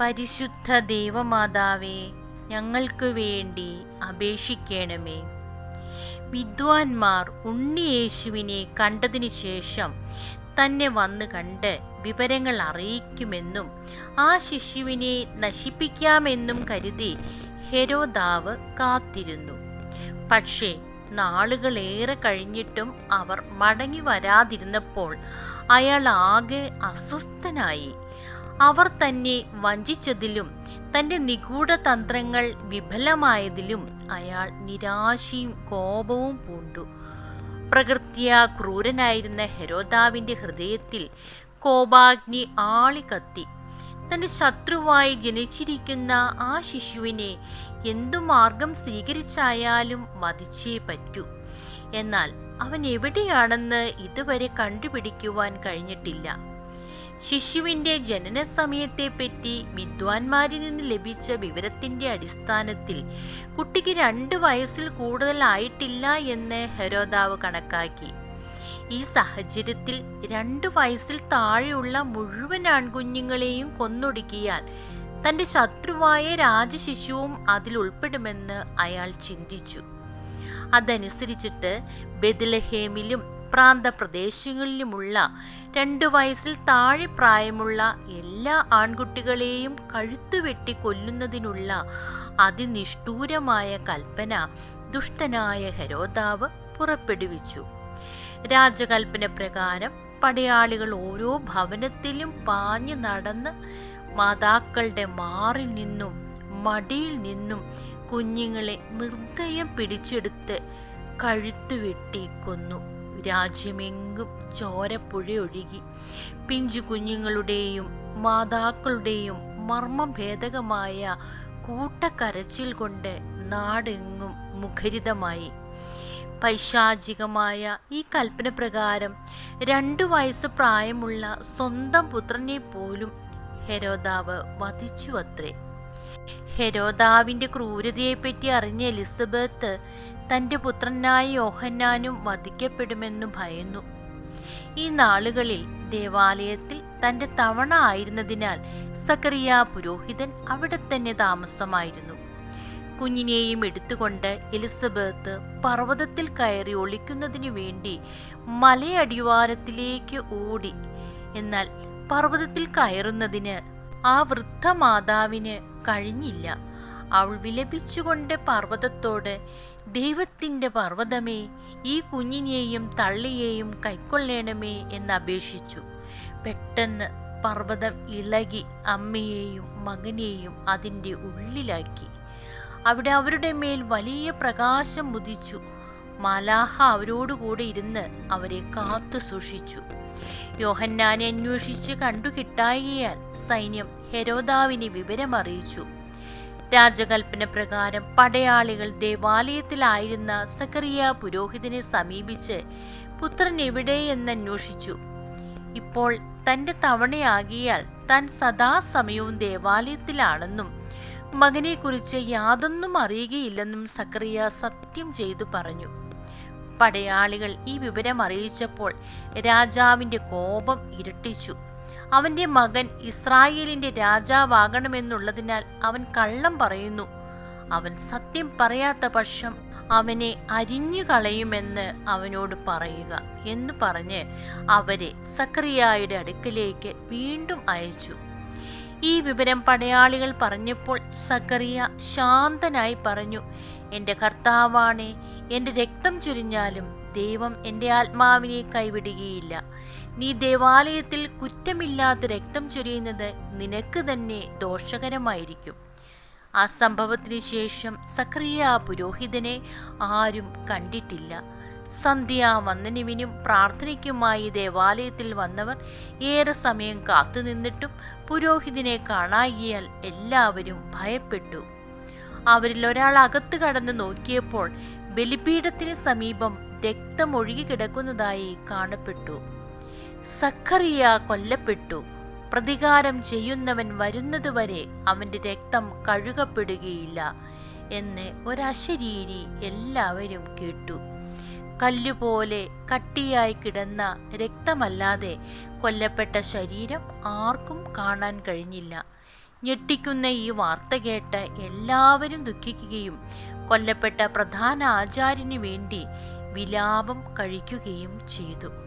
പരിശുദ്ധ ദേവമാതാവേ ഞങ്ങൾക്ക് വേണ്ടി അപേക്ഷിക്കണമേ. വിദ്വാൻമാർ ഉണ്ണിയേശുവിനെ കണ്ടതിന് ശേഷം തന്നെ വന്ന് കണ്ട് വിവരങ്ങൾ അറിയിക്കുമെന്നും ആ ശിശുവിനെ നശിപ്പിക്കാമെന്നും കരുതി ഹെരോദാവ് കാത്തിരുന്നു. പക്ഷേ നാളുകളേറെ കഴിഞ്ഞിട്ടും അവർ മടങ്ങി വരാതിരുന്നപ്പോൾ അയാൾ ആകെ അസ്വസ്ഥനായി. അവർ തന്നെ വഞ്ചിച്ചതിലും തന്റെ നിഗൂഢ തന്ത്രങ്ങൾ വിഫലമായതിലും അയാൾ നിരാശയും കോപവും പൂണ്ടു. പ്രകൃത്യാ ക്രൂരനായിരുന്ന ഹെരോദാവിന്റെ ഹൃദയത്തിൽ കോപാഗ്നി ആളിക്കത്തി. തന്റെ ശത്രുവായി ജനിച്ചിരിക്കുന്ന ആ ശിശുവിനെ എന്തു മാർഗം സ്വീകരിച്ചായാലും വധിച്ചേ പറ്റൂ. എന്നാൽ അവൻ എവിടെയാണെന്ന് ഇതുവരെ കണ്ടുപിടിക്കുവാൻ കഴിഞ്ഞിട്ടില്ല. ശിശുവിന്റെ ജനന സമയത്തെപ്പറ്റി വിദ്വാൻമാരിൽ നിന്ന് ലഭിച്ച വിവരത്തിന്റെ അടിസ്ഥാനത്തിൽ കുട്ടിക്ക് രണ്ട് വയസ്സിൽ കൂടുതലായിട്ടില്ല എന്ന് ഹെരോദാവ് കണക്കാക്കി. ഈ സാഹചര്യത്തിൽ രണ്ട് വയസ്സിൽ താഴെയുള്ള മുഴുവൻ ആൺകുഞ്ഞുങ്ങളെയും കൊന്നൊടുക്കിയാൽ തന്റെ ശത്രുവായ രാജശിശുവും അതിൽ ഉൾപ്പെടുമെന്ന് അയാൾ ചിന്തിച്ചു. അതനുസരിച്ചിട്ട് ബെദിലഹേമിലും പ്രാന്തപ്രദേശങ്ങളിലുമുള്ള രണ്ടു വയസ്സിൽ താഴെ പ്രായമുള്ള എല്ലാ ആൺകുട്ടികളെയും കഴുത്തുവെട്ടി കൊല്ലുന്നതിനുള്ള അതിനിഷ്ഠൂരമായ കൽപ്പന ദുഷ്ടനായ ഹരോദാവ് പുറപ്പെടുവിച്ചു. രാജകൽപ്പന പ്രകാരം പടയാളികൾ ഓരോ ഭവനത്തിലും പാഞ്ഞു നടന്ന് മാതാക്കളുടെ മാറിൽ നിന്നും മടിയിൽ നിന്നും കുഞ്ഞുങ്ങളെ നിർദ്ദയം പിടിച്ചെടുത്ത് കഴുത്തുവെട്ടി കൊന്നു. രാജ്യമെങ്കും ചോരപ്പുഴയൊഴുകി. പിഞ്ചു കുഞ്ഞുങ്ങളുടെയും മാതാക്കളുടെയും മർമ്മഭേദകമായ കൂട്ടക്കരച്ചിൽ കൊണ്ട് നാടെങ്ങും മുഖരിതമായി. പൈശാചികമായ ഈ കൽപ്പന പ്രകാരം രണ്ടു വയസ്സ് പ്രായമുള്ള സ്വന്തം പുത്രനെ പോലും ഹെരോദാവ് വധിച്ചു അത്രേ ഹെരോദാവിന്റെ ക്രൂരതയെപ്പറ്റി അറിഞ്ഞ എലിസബത്ത് തന്റെ പുത്രനായ യോഹന്നാനും വധിക്കപ്പെടുമെന്നു ഭയന്നു. ഈ നാളുകളിൽ ദേവാലയത്തിൽ തന്റെ തവണ ആയിരുന്നതിനാൽ സക്കറിയ പുരോഹിതൻ അവിടെ തന്നെ താമസമായിരുന്നു. കുഞ്ഞിനെയും എടുത്തുകൊണ്ട് എലിസബത്ത് പർവതത്തിൽ കയറി ഒളിക്കുന്നതിനു വേണ്ടി മലയടിവാരത്തിലേക്ക് ഓടി. എന്നാൽ പർവതത്തിൽ കയറുന്നതിന് ആ വൃദ്ധ മാതാവിന് കഴിഞ്ഞില്ല. അവൾ വിലപിച്ചുകൊണ്ട് പർവതത്തോട് ദൈവത്തിന്റെ പർവതമേ ഈ കുഞ്ഞിനെയും തള്ളിയെയും കൈക്കൊള്ളണമേ എന്ന് അപേക്ഷിച്ചു. പെട്ടെന്ന് പർവതം ഇളകി അമ്മയെയും മകനെയും അതിന്റെ ഉള്ളിലാക്കി. അവിടെ അവരുടെ മേൽ വലിയ പ്രകാശം മുതിച്ചു മലാഹ അവരോടുകൂടെ ഇരുന്ന് അവരെ കാത്തു സൂക്ഷിച്ചു യോഹന്നാനെ അന്വേഷിച്ച് കണ്ടു കിട്ടായികയാൽ സൈന്യം ഹെരോദാവിനെ വിവരമറിയിച്ചു. രാജകൽപ്പന പ്രകാരം പടയാളികൾ ദേവാലയത്തിലായിരുന്ന സക്കറിയ പുരോഹിതനെ സമീപിച്ച് പുത്രൻ എവിടെയെന്ന് അന്വേഷിച്ചു. ഇപ്പോൾ തന്റെ തവണയാകിയാൽ താൻ സദാസമയവും ദേവാലയത്തിലാണെന്നും മകനെക്കുറിച്ച് യാതൊന്നും അറിയുകയില്ലെന്നും സക്കറിയ സത്യം ചെയ്തു പറഞ്ഞു. പടയാളികൾ ഈ വിവരം അറിയിച്ചപ്പോൾ രാജാവിന്റെ കോപം ഇരട്ടിച്ചു. അവന്റെ മകൻ ഇസ്രായേലിന്റെ രാജാവാകണമെന്നുള്ളതിനാൽ അവൻ കള്ളം പറയുന്നു. അവൻ സത്യം പറയാത്ത പക്ഷം അവനെ അരിഞ്ഞു കളയുമെന്ന് അവനോട് പറയുക എന്ന് പറഞ്ഞ് അവരെ സക്രിയായുടെ അടുക്കലേക്ക് വീണ്ടും അയച്ചു. ഈ വിവരം പടയാളികൾ പറഞ്ഞപ്പോൾ സക്കറിയ ശാന്തനായി പറഞ്ഞു എന്റെ കർത്താവാണേ എന്റെ രക്തം ചുരിഞ്ഞാലും ദൈവം എന്റെ ആത്മാവിനെ കൈവിടുകയില്ല. നീ ദേവാലയത്തിൽ കുറ്റമില്ലാത്ത രക്തം ചൊരിയുന്നത് നിനക്ക് തന്നെ ദോഷകരമായിരിക്കും. ആ സംഭവത്തിന് ശേഷം സക്രിയ പുരോഹിതനെ ആരും കണ്ടിട്ടില്ല. സന്ധ്യാവന്ദനുവിനും പ്രാർത്ഥനയ്ക്കുമായി ദേവാലയത്തിൽ വന്നവർ ഏറെ സമയം കാത്തുനിന്നിട്ടും പുരോഹിതനെ കാണാകിയാൽ എല്ലാവരും ഭയപ്പെട്ടു. അവരിൽ ഒരാൾ അകത്ത് കടന്ന് നോക്കിയപ്പോൾ ബലിപീഠത്തിന് സമീപം രക്തമൊഴുകി കിടക്കുന്നതായി കാണപ്പെട്ടു. സഖറിയ കൊല്ലപ്പെട്ടു. പ്രതികാരം ചെയ്യുന്നവൻ വരുന്നതുവരെ അവന്റെ രക്തം കഴുകപ്പെടുകയില്ല എന്ന് ഒരശരീരി എല്ലാവരും കേട്ടു. കല്ലുപോലെ കട്ടിയായി കിടന്ന രക്തമല്ലാതെ കൊല്ലപ്പെട്ട ശരീരം ആർക്കും കാണാൻ കഴിഞ്ഞില്ല. ഞെട്ടിക്കുന്ന ഈ വാർത്ത കേട്ട് എല്ലാവരും ദുഃഖിക്കുകയും കൊല്ലപ്പെട്ട പ്രധാന ആചാര്യന് വേണ്ടി വിലാപം കഴിക്കുകയും ചെയ്തു.